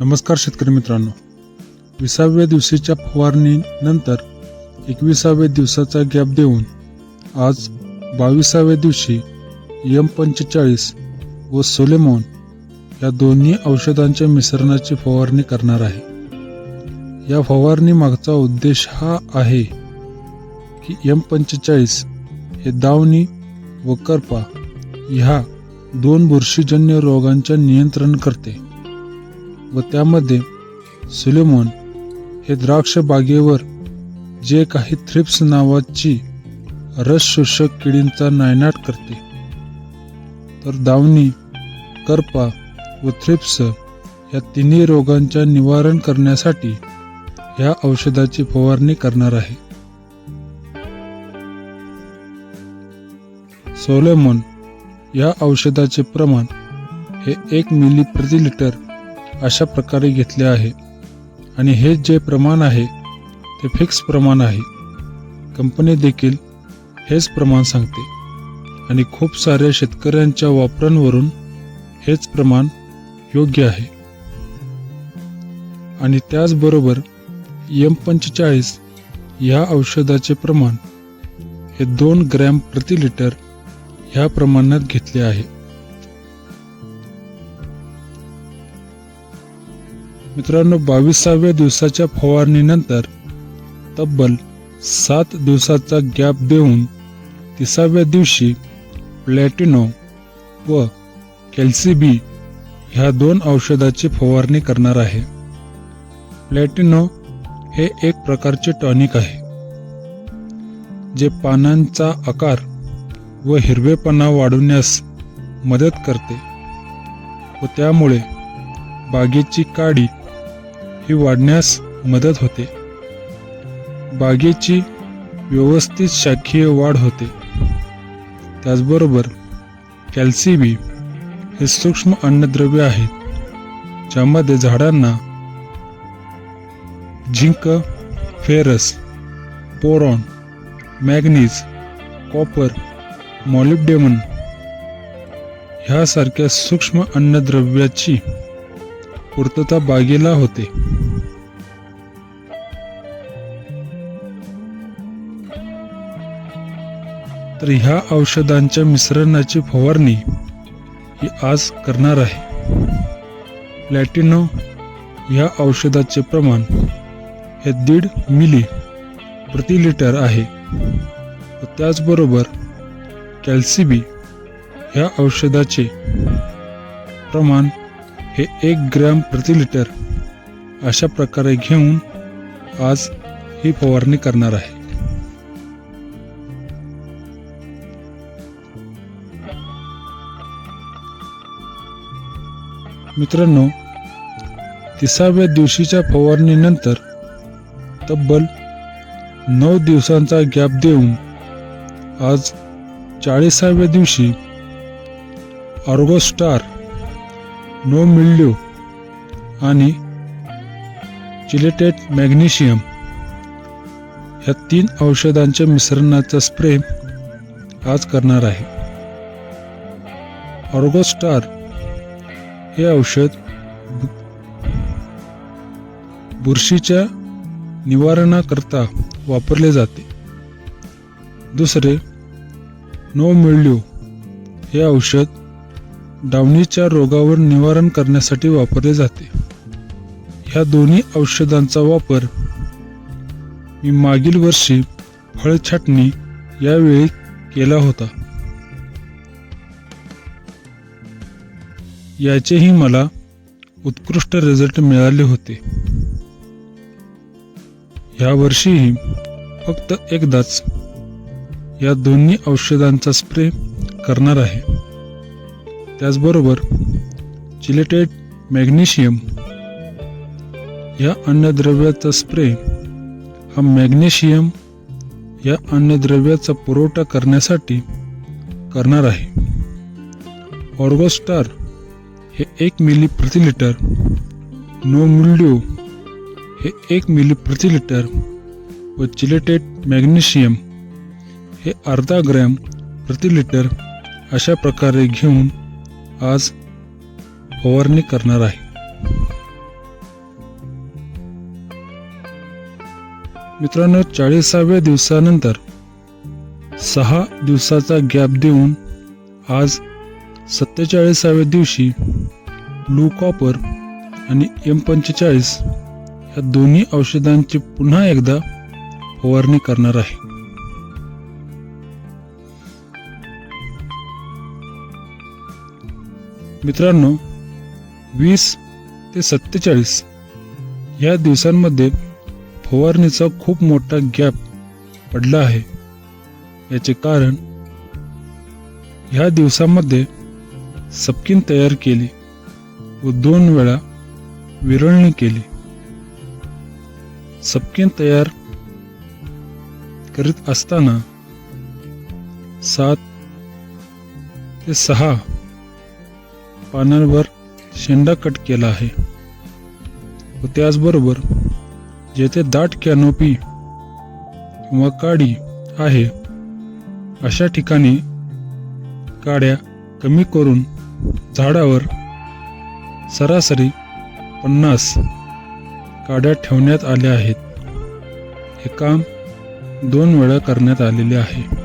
नमस्कार शेतकरी मित्रांनो. विसाव्या दिवशीच्या फवारणीनंतर एकविसाव्या दिवसाचा गॅप देऊन आज बावीसाव्या दिवशी यम पंचेचाळीस व सोलेमॉन या दोन्ही औषधांच्या मिश्रणाची फवारणी करणार आहे. या फवारणी मागचा उद्देश हा आहे की यम पंचेचाळीस हे दावणी व करपा ह्या दोन बुरशीजन्य रोगांचे नियंत्रण करते. व त्यामध्ये सुलेमॉन हे द्राक्ष बागेवर जे काही थ्रिप्स नावाची रस शोषक किडींचा नायनाट करते. तर दावणी करपा व थ्रिप्स या तिन्ही रोगांच्या निवारण करण्यासाठी ह्या औषधाची फवारणी करणार आहे. सोलेमॉन या औषधाचे प्रमाण हे एक मिली प्रति लिटर अशा प्रकारे घेतले आहे. आणि हे जे प्रमाण आहे ते फिक्स प्रमाण आहे. कंपनी देखील हेच प्रमाण सांगते. आणि खूप साऱ्या शेतकऱ्यांच्या वापरांवरून हेच प्रमाण योग्य आहे. आणि त्याचबरोबर यम पंचेचाळीस ह्या औषधाचे प्रमाण हे दोन ग्रॅम प्रति लिटर ह्या प्रमाणात घेतले आहे. मित्रांनो बावीसाव्या दिवसाच्या फवारणीनंतर तब्बल सात दिवसाचा गॅप देऊन तिसाव्या दिवशी प्लॅटिनो व कॅल्सिबी ह्या दोन औषधाची फवारणी करणार आहे. प्लॅटिनो हे एक प्रकारचे टॉनिक आहे जे पानांचा आकार व हिरवेपणा वाढवण्यास मदत करते व त्यामुळे बागेची काडी ही वाढण्यास मदत होते. बागेची व्यवस्थित शाखीय वाढ होते. त्याचबरोबर कॅल्सिबी हे सूक्ष्म अन्नद्रव्य आहेत ज्यामध्ये झाडांना zinc ferrous boron manganese copper molybdenum ह्यासारख्या सूक्ष्म अन्नद्रव्याची पूर्तता बागेला होते. तर ह्या औषधांच्या मिश्रणाची फवारणी ही आज करणार आहे. प्लॅटिनो ह्या औषधाचे प्रमाण हे दीड मिली प्रति लिटर आहे. व त्याचबरोबर कॅल्सिबी ह्या औषधाचे प्रमाण हे एक ग्रॅम प्रति लिटर अशा प्रकारे घेऊन आज ही फवारणी करणार आहे. मित्रांनो तिसाव्या दिवशीच्या फवारणीनंतर तब्बल नऊ दिवसांचा गॅप देऊन आज चाळीसाव्या दिवशी ऑर्गोस्टार नो मिल्ड्यू आणि चिलेटेड मॅग्नेशियम या तीन औषधांच्या मिश्रणाचा स्प्रे आज करणार आहे. ऑर्गोस्टार हे औषध बुरशीच्या निवारणाकरता वापरले जाते. दुसरे नो मिळल्यू हे औषध डावणीच्या रोगावर निवारण करण्यासाठी वापरले जाते. ह्या दोन्ही औषधांचा वापर मी मागील वर्षी फळ छाटणी यावेळी केला होता. याचेही मला उत्कृष्ट रिझल्ट मिळाले होते. ह्या वर्षीही फक्त एकदाच या दोन्ही औषधांचा स्प्रे करणार आहे. त्याचबरोबर चिलेटेड मॅग्नेशियम या अन्नद्रव्याचा स्प्रे हा मॅग्नेशियम या अन्नद्रव्याचा पुरवठा करण्यासाठी करणार आहे. ऑर्गोस्टार हे एक मिली प्रति लिटर नो मूल्यो हे एक मिली प्रति लिटर व चिलेटेड मॅग्नेशियम हे अर्धा ग्रॅम प्रति लिटर अशा प्रकारे घेऊन आज फवारणी करणार आहे. मित्रांनो चाळीसाव्या दिवसानंतर सहा दिवसाचा गॅप देऊन आज सत्तेचाळीसाव्या दिवशी ब्लू कॉपर आणि एम पंचेचाळीस या दोन्ही औषधांची पुन्हा एकदा फवारणी करणार आहे. मित्रांनो वीस ते सत्तेचाळीस या दिवसांमध्ये फवारणीचा खूप मोठा गॅप पडला आहे. याचे कारण ह्या दिवसामध्ये सपकिन तयार केली व दोन वेळा विरळणी केली. सपकिन तयार करीत असताना सात ते सहा पानांवर शेंडा कट केला आहे व त्याचबरोबर जेथे दाट कॅनोपी किंवा काडी आहे अशा ठिकाणी काड्या कमी करून झाडावर सरासरी पन्नास काड्या ठेवण्यात आल्या आहेत. हे काम दोन वेळा करण्यात आलेले आहे.